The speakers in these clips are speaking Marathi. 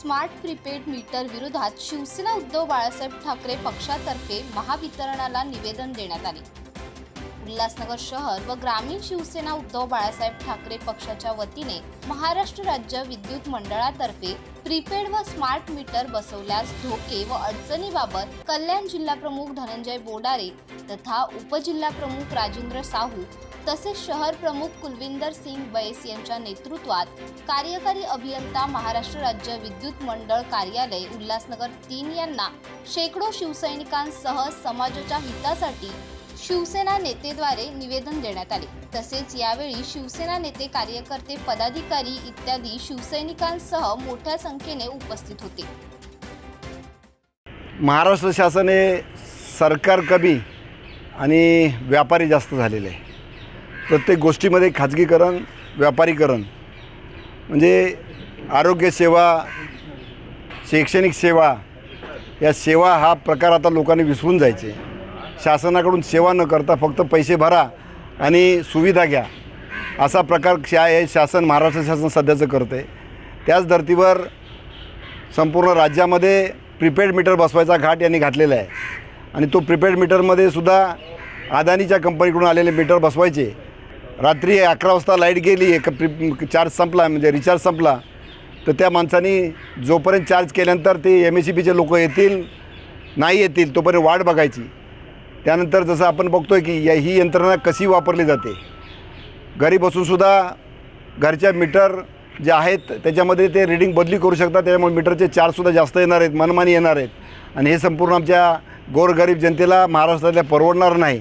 स्मार्ट प्रीपेड मीटर विरोधात शिवसेना उद्धव बाळासाहेब ठाकरे पक्षातर्फे महावितरणाला निवेदन देण्यात आले. उल्हासनगर शहर व ग्रामीण शिवसेना उद्धव बाळासाहेब ठाकरे पक्षाच्या वतीने महाराष्ट्र राज्य विद्युत मंडळातर्फे प्रीपेड व स्मार्ट मीटर बसवल्यास धोके व अडचणीबाबत कल्याण जिल्हाप्रमुख धनंजय बोडारे तथा उपजिल्हाप्रमुख राजेंद्र साहू तसेच शहर प्रमुख कुलविंदर सिंग बैस यांच्या नेतृत्वात कार्यकारी अभियंता महाराष्ट्र राज्य विद्युत मंडळ कार्यालय उल्हासनगर तीन यांना शेकडो शिवसैनिकांसह समाजाच्या हितासाठी शिवसेना नेतेद्वारे निवेदन देण्यात आले. तसेच यावेळी शिवसेना नेते कार्यकर्ते पदाधिकारी इत्यादी शिवसैनिकांसह मोठ्या संख्येने उपस्थित होते. महाराष्ट्र शासन हे सरकार कमी आणि व्यापारी जास्त झालेले. आहे प्रत्येक गोष्टीमध्ये खाजगीकरण व्यापारीकरण म्हणजे आरोग्यसेवा शैक्षणिक सेवा या सेवा हा प्रकार आता लोकांनी विसरून जायचे. शासनाकडून सेवा न करता फक्त पैसे भरा आणि सुविधा घ्या. असा प्रकार शा हे शासन महाराष्ट्र शासन सध्याचं करतं आहे त्याच धर्तीवर संपूर्ण राज्यामध्ये प्रीपेड मीटर बसवायचा घाट यांनी घातलेला आहे. आणि तो प्रीपेड मीटरमध्ये सुद्धा अदानीच्या कंपनीकडून आलेले मीटर बसवायचे. रात्री अकरा वाजता लाइट गेली एक प्री चार्ज संपला म्हणजे रिचार्ज संपला. तर त्या माणसानी जोपर्यंत चार्ज केल्यानंतर ते एम एस सी बीचे लोक येतील नाही येतील तोपर्यंत वाट बघायची. त्यानंतर जसं आपण बघतो आहे की या ही यंत्रणा कशी वापरली जाते? घरी बसूनसुद्धा घरच्या मीटर जे आहेत त्याच्यामध्ये ते रिडिंग बदली करू शकतात. त्याच्यामुळे मीटरचे चार्जसुद्धा जास्त येणार आहेत मनमानी येणार आहेत. आणि हे संपूर्ण आमच्या गोरगरीब जनतेला महाराष्ट्रातल्या परवडणार नाही.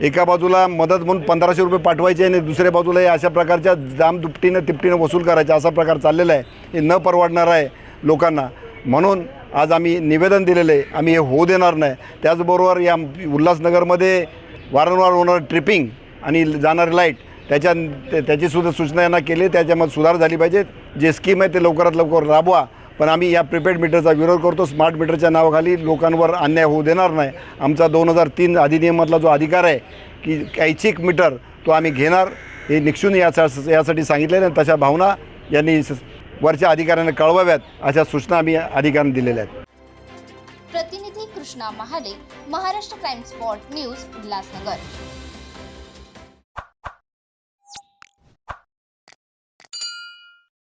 एका बाजूला मदत म्हणून पंधराशे रुपये पाठवायचे आणि दुसऱ्या बाजूला हे अशा प्रकारच्या जाम दुपटीनं तिपटीनं वसूल करायचं असा प्रकार चाललेला आहे. हे न परवडणार आहे लोकांना. म्हणून आज आम्ही निवेदन दिलेलं आहे. आम्ही हे होऊ देणार नाही. त्याचबरोबर या उल्हासनगरमध्ये वारंवार होणारं ट्रिपिंग आणि जाणारी लाइट त्याच्या त्याचीसुद्धा सूचना यांना केली. त्याच्यामध्ये सुधार झाली पाहिजे. जे स्कीम आहे ते लवकरात लवकर राबवा. पण आम्ही या प्रिपेड मीटरचा विरोध करतो. स्मार्ट मीटरच्या नावाखाली लोकांवर अन्याय होऊ देणार नाही. आमचा दोन हजार तीन अधिनियमातला जो अधिकार आहे की ऐच्छिक मीटर तो आम्ही घेणार. हे निक्षून याचा यासाठी सांगितलेलं आहे. तशा भावना यांनी स- वरच्या अधिकाऱ्यांना कळवाव्यात अशा सूचना आम्ही अधिकाऱ्यांना दिलेल्या आहेत. प्रतिनिधी Krishna Mahale Maharashtra crime spot news Ulhasnagar.